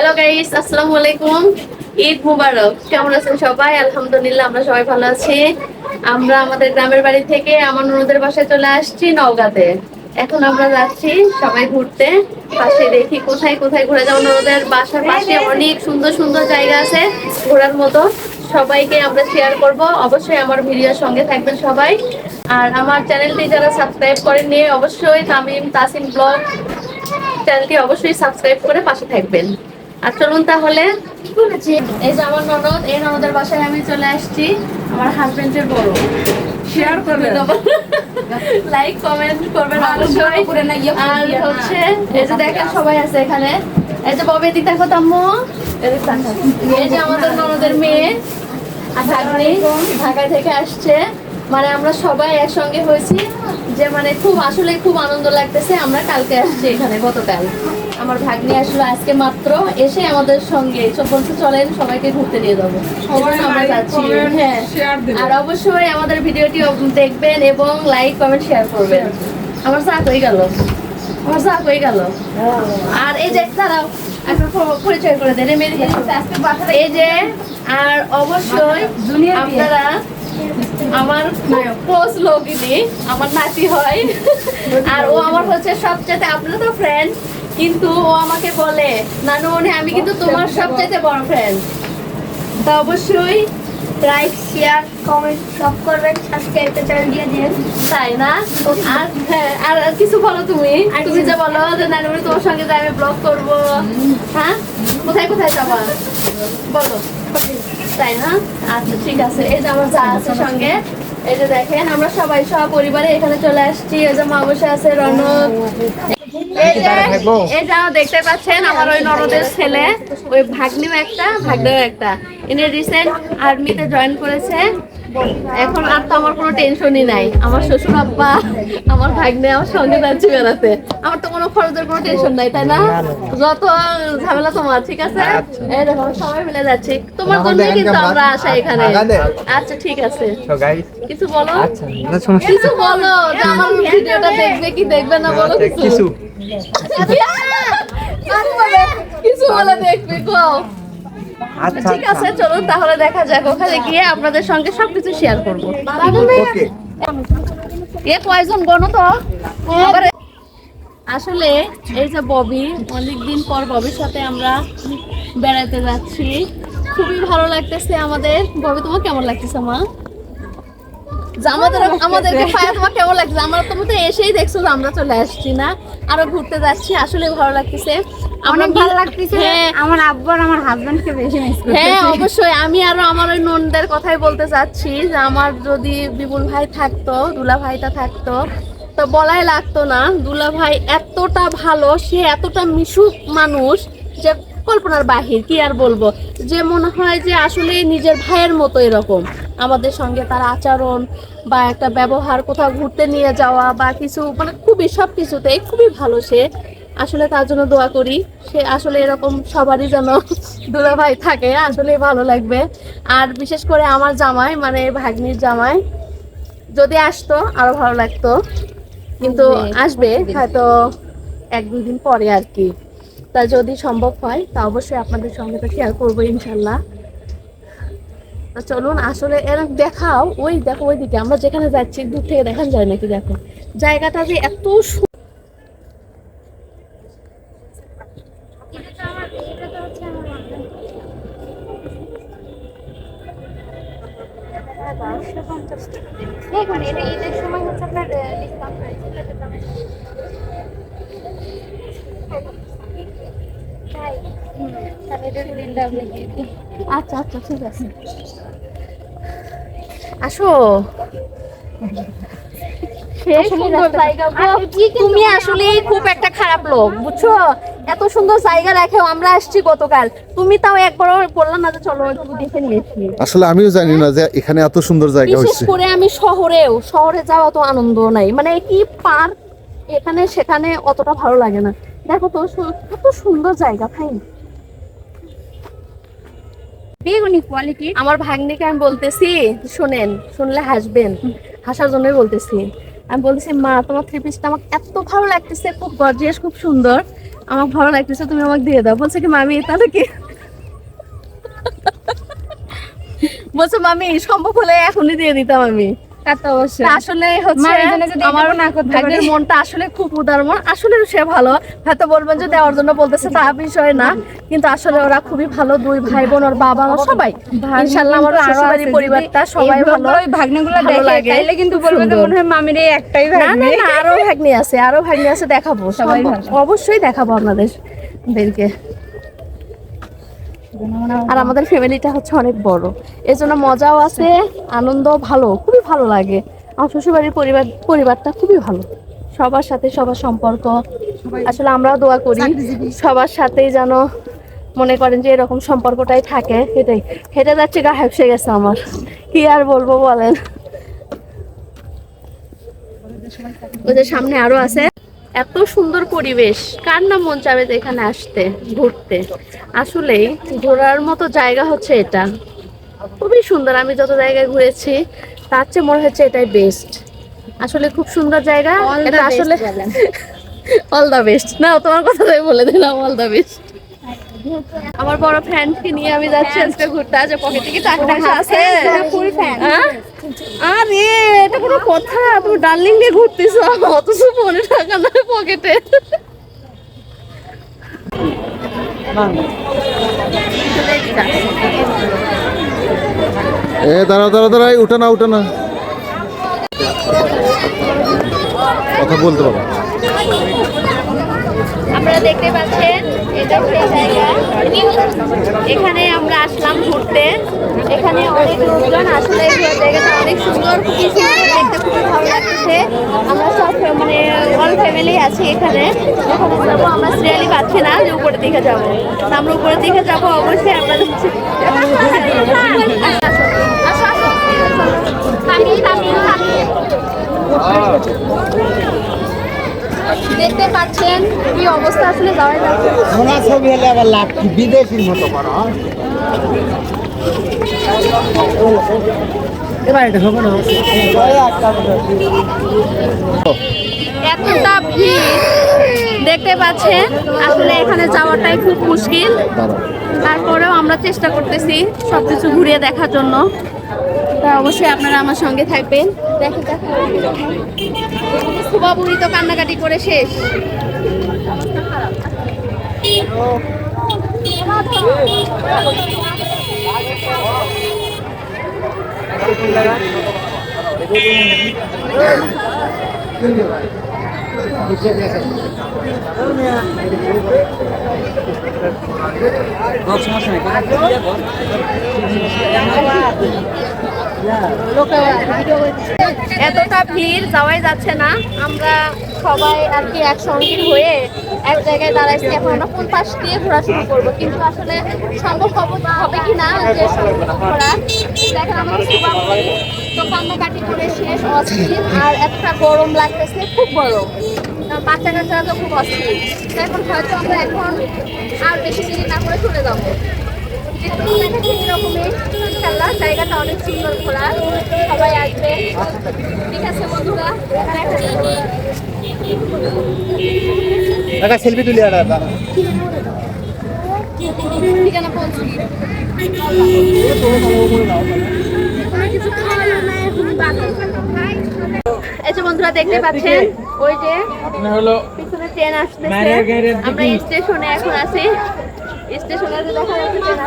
Hello guys আসসালামু আলাইকুম ঈদ মুবারক কেমন আছেন সবাই? আলহামদুলিল্লাহ, আমরা সবাই ভালো আছি। আমরা আমাদের গ্রামের বাড়ি থেকে আমার ননদের বাসায় চলে আসছি নওগাঁতে। এখন আমরা যাচ্ছি সবাই ঘুরতে। পাশে দেখি কোথায় কোথায় ঘুরে যাব। ননদের বাসার পাশে অনেক সুন্দর সুন্দর জায়গা আছে ঘোরার মতো। সবাইকে আমরা শেয়ার করব। অবশ্যই আমার ভিডিওর সঙ্গে থাকবেন সবাই। আর আমার চ্যানেলটি যারা সাবস্ক্রাইব করেননি, অবশ্যই তামিম তাসিম ব্লগ চ্যানেলটি অবশ্যই সাবস্ক্রাইব করে পাশে থাকবেন। আর চলুন তাহলে। এই যে আমার ননদ এই ননদের বাসায় আমি চলে আসছি আমার হাজবেন্ডের বড়। শেয়ার করবে। লাইক কমেন্ট করবেন অবশ্যই। আর হচ্ছে এই যে দেখেন সবাই আছে এখানে। এই যে ববে দিক দেখো তাম্মু। এই যে আমাদের ননদের মেয়ে ভাগ্নি ঢাকা থেকে আসছে। মানে আমরা সবাই একসঙ্গে হয়েছি। যে মানে খুব আসলে খুব আনন্দ লাগতেছে আমরা কালকে আসছি এখানে গতকাল। আমার ভাগ্নি আসলো আজকে মাত্র এসে আমাদের সঙ্গে। সব বলছে চলেন সবাইকে ঘুরতে নিয়ে যাব। হ্যাঁ। আর অবশ্যই আমাদের ভিডিওটি দেখবেন এবং লাইক কমেন্ট শেয়ার করবেন। আমার চা হয়ে গেল? আমার চা হয়ে গেল? আর এই যে দাঁড়াও প- পরিচয় করে দেন। এই। এই যে আর অবশ্যই আপনারা আমার ক্লোজ লোকইনি আমার নাতি হয়। আর ও আমার হচ্ছে সবচেয়ে আপনারা তো ফ্রেন্ড কিন্তু ও আমাকে বলে নানু মনে আমি কিন্তু তোমার সবচেয়ে বড় ফ্রেন্ড তা অবশ্যই লাইক শেয়ার কমেন্ট সব করবেন সাবস্ক্রাইব চ্যানেল দিয়ে দিন। তাই না? আর হ্যাঁ আর আর কিছু বলো তুমি? তুমি যে বলো। যে নানুমণি তোমার সঙ্গে যে আমি ব্লগ করব। হ্যাঁ? কোথায় কোথায় যাবা? বলো। তাই না? আচ্ছা ঠিক আছে। এই যে আমার যা আছে সঙ্গে এই যে দেখেন আমরা সবাই সব পরিবারে এখানে চলে আসছি। এই যে মা বসে আছে রনক। এই যে দেখতে পাচ্ছেন আমার ওই নরদের ছেলে ওই ভাগ্নিও একটা ভাগ্নেও একটা। ইনি রিসেন্ট আর্মিতে জয়েন করেছে। এখন আর তো আমার কোনো টেনশনই নাই। আমার শ্বশুর আব্বা আমার ভাগ্নে আমার সঙ্গে যাচ্ছে বেড়াতে আমার তো কোনো খরচের কোনো টেনশন নাই তাই না? যত ঝামেলা তোমার ঠিক আছে? এই দেখো সবাই মিলে যাচ্ছি। তোমার জন্য কিন্তু আমরা আসা এখানে। আচ্ছা ঠিক আছে। কিছু বলো? আচ্ছা কিছু বলো যে আমার ভিডিওটা দেখবে কি দেখবে না বলো আচ্ছা, কিছু। কিছু। বলে দেখবে গো আচ্ছা ঠিক আছে চলুন তাহলে দেখা যাক। ওখানে গিয়ে আপনাদের সঙ্গে সবকিছু শেয়ার করব। ওকে। এ কয়জন গণ তো? আসলে এই যে ববি অনেকদিন পর ববির সাথে আমরা বেড়াতে যাচ্ছি। খুবই ভালো লাগতেছে আমাদের। ববি তোমার কেমন লাগতেছে মা? যে আমাদের আমাদেরকে পায়ে তোমার কেমন লাগছে? আমরা তুমি তো এসেই দেখছ যে আমরা চলে আসছি না আরও ঘুরতে যাচ্ছি আসলে ভালো লাগতেছে। আমরা অনেক ভালো লাগতেছে হ্যাঁ। আমার আব্বু আর আমার হাজবেন্ডকে বেশি মিস হ্যাঁ অবশ্যই। আমি আরও আমার ওই ননদের কথাই বলতে চাচ্ছি যে আমার যদি বিপুল ভাই থাকতো দুলা ভাইটা থাকতো তো বলাই লাগতো না দুলা ভাই এতটা ভালো সে এতটা মিশুক মানুষ যে কল্পনার বাহির কি আর বলব? যে মনে হয় যে আসলে নিজের ভাইয়ের মতো এরকম। আমাদের সঙ্গে তার আচরণ বা একটা ব্যবহার কোথাও ঘুরতে নিয়ে যাওয়া বা কিছু মানে খুবই সব কিছুতেই খুবই ভালো সে। আসলে তার জন্য দোয়া করি। সে আসলে এরকম সবারই যেন দুলা ভাই থাকে আসলে ভালো লাগবে। আর বিশেষ করে আমার জামাই মানে ভাগ্নির জামাই যদি আসতো আরও ভালো লাগতো। কিন্তু আসবে হয়তো এক দুই দিন পরে আর কি। তা যদি সম্ভব হয়, তা অবশ্যই আপনাদের সঙ্গে তো শেয়ার করব ইনশাল্লাহ। তো চলুন, আসলে এরকম দেখাও, ওই দেখো ওইদিকে, আমরা যেখানে যাচ্ছি, দূর থেকে দেখান যায় নাকি দেখো? জায়গাটা যে এত সময় হচ্ছে আপনার ডিসকাউন্ট রয়েছে এটার দাম তাই হুম তাহলে এটা দিনটা আপনি দিয়ে দিন আচ্ছা আচ্ছা ঠিক আছে। আসো। তুমি আসলে খুব একটা খারাপ লোক বুঝছ? এত সুন্দর জায়গা রাখেও আমরা আসছি গতকাল। তুমি তাও একবার বললাম না যে চলো একটু দেখে নিয়েছি আসলে আমিও জানি না যে এখানে এত সুন্দর জায়গা বিশেষ হচ্ছে। করে আমি শহরেও শহরে যাওয়া তো আনন্দ নাই। মানে কি পার্ক এখানে সেখানে অতটা ভালো লাগে না। দেখো তো কত সুন্দর জায়গা ভাই বেগুনি কোয়ালিটি আমার ভাগ্নিকে আমি বলতেছি, শোনেন, শুনলে হাসবেন। হাসার জন্যই বলতেছি। আমি বলতেছি, মা, তোমার থ্রি পিসটা আমাকে এত ভালো লাগতেছে, খুব গর্জিয়াস খুব সুন্দর। আমার ভালো লাগতেছে, তুমি আমাকে দিয়ে দাও। বলছে কি, মামি, তাহলে কি? বলছে, মামি, সম্ভব হলে এখনই দিয়ে দিতাম আমি। তা তো অবশ্যই। আসলে হচ্ছে মা, এই জন্য যদি আমার এটুকু না করতে পারি। মনটা আসলে খুব উদার মন। আসলে সে ভালো। হয়তো বলবেন যে দেওয়ার জন্য বলতেছে তা বিষয় না। কিন্তু আসলে ওরা খুবই ভালো দুই ভাই বোন ওর বাবা মা সবাই। আমার পরিবারটা সবাই ভালো। ওই ভাগ্নেগুলো ভালো দেখে তাইলে কিন্তু খুব বলবে যে মনে হয় মামির এই একটাই না না না আরও ভাগ্নি আছে আরও ভাগ্নি আছে দেখাবো সবাই অবশ্যই দেখাবো আপনাদের। দেরকে। আর আমাদের ফ্যামিলিটা হচ্ছে অনেক বড়। এর জন্য মজাও আছে আনন্দ ভালো খুবই ভালো লাগে। আমার শ্বশুরবাড়ির পরিবার পরিবারটা খুবই ভালো। সবার সাথে সবার সম্পর্ক। আসলে আমরাও দোয়া করি সবার সাথেই যেন মনে করেন যে এরকম সম্পর্কটাই থাকে এটাই। হেঁটে যাচ্ছে গা হেপসে গেছে আমার। কি আর বলব বলেন। ওদের সামনে আরও আছে। এত সুন্দর পরিবেশ। কার না মন চাবে যে এখানে আসতে ঘুরতে? আসলেই ঘোরার মতো জায়গা হচ্ছে এটা। খুবই সুন্দর আমি যত জায়গায় ঘুরেছি তার চেয়ে মনে হচ্ছে এটাই বেস্ট আসলে খুব সুন্দর জায়গা এটা আসলে অল দা বেস্ট না তোমার কথা তাই বলে দিলাম অল দা বেস্ট আমার বড় ফ্যানকে নিয়ে আমি যাচ্ছি আজকে ঘুরতে। আজ পকেটে কি টাকা আছে? ফুল ফ্যান হ্যাঁ? আরে, এটা কোনো কথা, তুমি ডার্লিং ঘুরতেছ? অথচ ফোনে টাকা না পকেটে। এ, দাঁড়া দাঁড়া দাঁড়া উঠে না উঠে না। কথা বলতে পারো। আপনারা দেখতে পাচ্ছেন এটা সেই জায়গা। এখানে আমরা আসলাম ঘুরতে। এখানে অনেক লোকজন আসলে এই জায়গাটা অনেক সুন্দর খুবই সুন্দর দেখতে খুবই ভালো লাগছে। আমরা সব মানে অল ফ্যামিলি আছি এখানে। এখানে যাব আমরা সিরিয়ালি পাচ্ছি না যে উপরের দিকে যাব। আমরা উপরের দিকে যাব অবশ্যই আপনাদের। দেখতে পাচ্ছেন কি অবস্থা আসলে যাওয়া যাচ্ছে সোনা ছবি হলে আবার লাভ কি? বিদেশির মতো করো এবার এটা হবে না। এতটা ভিড় দেখতে পাচ্ছেন আসলে এখানে যাওয়াটাই খুব মুশকিল। তারপরেও আমরা চেষ্টা করতেছি সবকিছু ঘুরিয়ে দেখার জন্য। তা অবশ্যই আপনারা আমার সঙ্গে থাকবেন। দেখেন সুবা তো কান্নাকাটি করে শেষ। এতটা ভিড়, যাওয়াই যাচ্ছে না। আমরা সবাই আর কি একসঙ্গে হয়ে এক জায়গায় দাঁড়াইছি। এখন আমরা কোন পাশ দিয়ে ঘোরা শুরু করব। কিন্তু আসলে সম্ভব হবে- কি না? যে ঘোরা দেখেন আমার তো কান্নাকাটি করে শেষ, অস্থির। আর একটা গরম লাগতেছে, খুব গরম। বাচ্চা কাচ্চারা তো খুব অস্থির। এখন হয়তো আমরা এখন আর বেশি দেরি না করে চলে যাব। এরকমই ইনশাল্লাহ জায়গাটা অনেক সুন্দর সবাই আসবে ঠিক আছে বন্ধুরা একটা সেলফি তুলি আর ঠিকানা পৌঁছি এই যে বন্ধুরা দেখতে পাচ্ছেন ওই যে পিছনে ট্রেন আসতেছে। আমরা স্টেশনে এখন আছি। স্টেশনে যে দেখা ট্রেন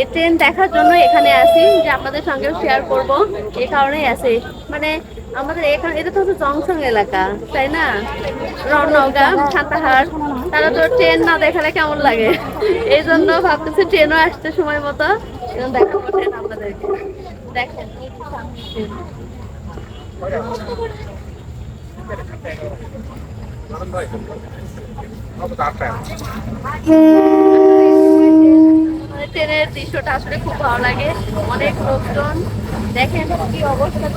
এই ট্রেন দেখার জন্য এখানে আসি যে আপনাদের সঙ্গেও শেয়ার করব। এই কারণেই আসি মানে আমাদের এখানে এটা তো হচ্ছে জংশন এলাকা তাই না? রনগা সান্তাহার তারা তো ট্রেন না দেখালে কেমন লাগে? এই জন্য ভাবতেছি ট্রেনও আসতে সময় মতো দেখাবো ট্রেন আপনাদেরকে। দেখেন যে সামনে ট্রেন। মানে ট্রেনের দৃশ্যটা আসলে খুব ভালো লাগে। অনেক লোকজন দেখেন কি অবস্থা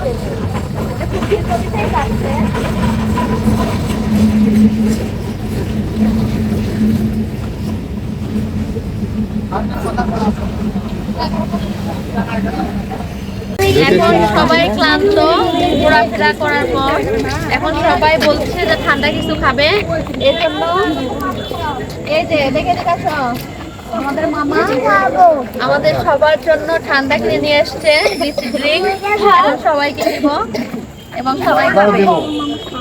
এখন সবাই ক্লান্ত ঘোরাফেরা করার পর। এখন সবাই বলছে যে ঠান্ডা কিছু খাবে। এর জন্য এই যে দেখে দেখে আমাদের মামা আমাদের সবার জন্য ঠান্ডা কিনে নিয়ে এসছে ড্রিঙ্ক সবাইকে দিব এবং সবাই খাবে।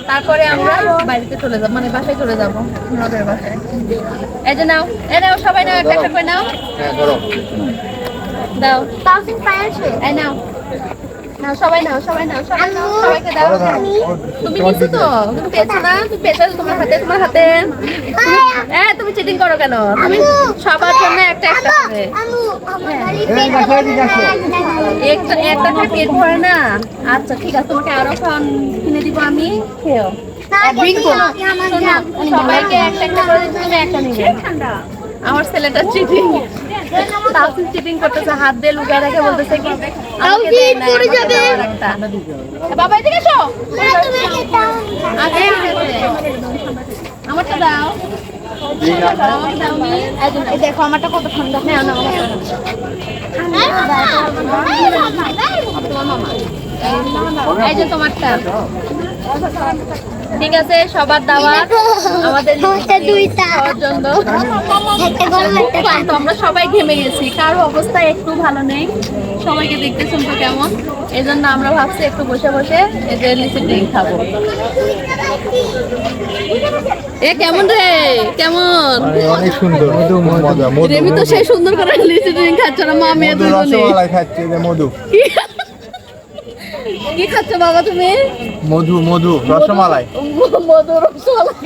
তারপরে আমরা বাড়িতে চলে যাব মানে বাসায় চলে যাব নদের বাসায়। এই যে নাও এ নাও সবাই নাও একটা করে নাও। হ্যাঁ দাও। তাওসিন পায়াছে এই নাও। নাও সবাই নাও সবাই নাও সবাই নাও সবাইকে দাও। তুমি নিছো তো? তুমি পেয়েছ না? তুমি পেয়েছ তোমার হাতে তোমার হাতে। এ তুমি চিটিং করো কেন? তুমি সবার জন্য একটা একটা করে আমু আমার গাড়ি এই বাসায় দিকে আসো একটা একটা করে পেট ভরে না। আচ্ছা ঠিক আছে তোমাকে আরও কিনে দিব আমি। খেও। সবাইকে একটা একটা করে তুমি একটা নিবে। আমার ছেলেটা চিটিং তাওসিন চিটিং করতেছে হাত দিয়ে লুকিয়ে রেখে বলতেছে কি আমাকে না, পড়ে যাবে। বাবা এদিকে এসো। আগে আমারটা দাও। নি। দেখো আমারটা কত ঠান্ডা নাও নাও তোমার মামা এই যে তোমারটা। ঠিক আছে সবার দাওয়াত আমাদের। জন্য। আমরা সবাই ঘেমে গেছি। কারও অবস্থা একটু ভালো নেই। সবাইকে দেখতেছেন তো কেমন? এই জন্য আমরা ভাবছি একটু বসে বসে লিচি ড্রিঙ্ক খাব। এ কেমন রে? কেমন? অনেক সুন্দর। মধু মজা মধু তো সেই সুন্দর করে লিচি ড্রিঙ্ক খাচ্ছে না মা মেয়ে দুজনে খাচ্ছে যে মধু। কি খাচ্ছ বাবা তুমি? মধু মধু রসমালাই। মধু রসমালাই।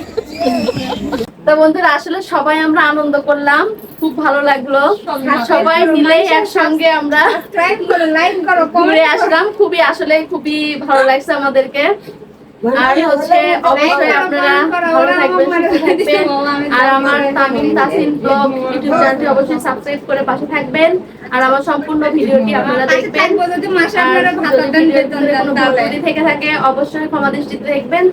তা বন্ধুরা আসলে সবাই আমরা আনন্দ করলাম। খুব ভালো লাগল। সবাই মিলে একসঙ্গে আমরা ঘুরে আসলাম। খুবই আসলে খুবই ভালো লাগছে আমাদেরকে। আর হচ্ছে অবশ্যই আপনারা ভালো থাকবেন থাকবেন। আর আমার তামিম তাসিন ব্লগ ইউটিউব চ্যানেলটি অবশ্যই সাবস্ক্রাইব করে পাশে থাকবেন। আর আমার সম্পূর্ণ ভিডিওটি আপনারা দেখবেন। আর যদি কোনো থেকে থাকে অবশ্যই ক্ষমা দৃষ্টিতে দেখবেন।